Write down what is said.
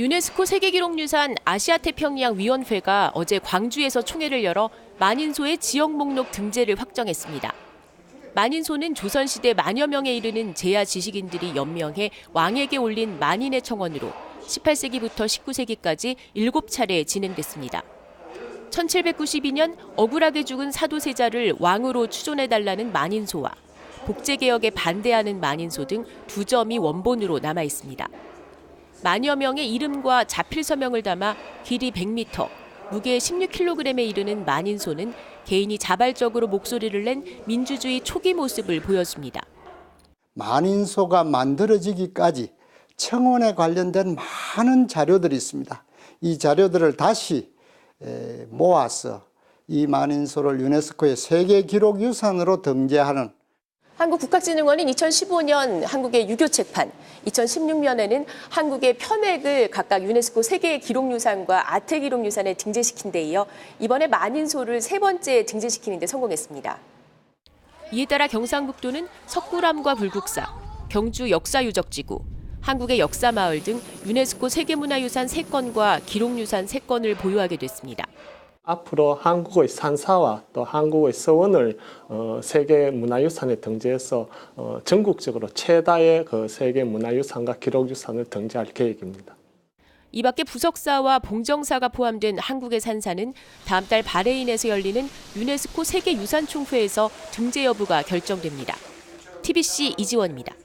유네스코 세계기록유산 아시아태평양 위원회가 어제 광주에서 총회를 열어 만인소의 지역 목록 등재를 확정했습니다. 만인소는 조선시대 만여 명에 이르는 제야 지식인들이 연명해 왕에게 올린 만인의 청원으로 18세기부터 19세기까지 7차례 진행됐습니다. 1792년 억울하게 죽은 사도세자를 왕으로 추존해달라는 만인소와 복제개혁에 반대하는 만인소 등 두 점이 원본으로 남아 있습니다. 만여 명의 이름과 자필 서명을 담아 길이 100m, 무게 16kg에 이르는 만인소는 개인이 자발적으로 목소리를 낸 민주주의 초기 모습을 보여줍니다. 만인소가 만들어지기까지 청원에 관련된 많은 자료들이 있습니다. 이 자료들을 다시 에, 모아서 이 만인소를 유네스코의 세계 기록 유산으로 등재하는 한국국학진흥원은 2015년 한국의 유교 책판, 2016년에는 한국의 편액을 각각 유네스코 세계 기록유산과 아태 기록유산에 등재시킨 데 이어 이번에 만인소를 세 번째 등재시키는 데 성공했습니다. 이에 따라 경상북도는 석굴암과 불국사, 경주 역사유적지구, 한국의 역사마을 등 유네스코 세계문화유산 3건과 기록유산 3건을 보유하게 됐습니다. 앞으로 한국의 산사와 또 한국의 서원을 어, 세계 문화유산에 등재해서 어, 전국적으로 최다의 그 세계 문화유산과 기록유산을 등재할 계획입니다. 이 밖에 부석사와 봉정사가 포함된 한국의 산사는 다음 달 바레인에서 열리는 유네스코 세계유산총회에서 등재 여부가 결정됩니다. TBC 이지원입니다.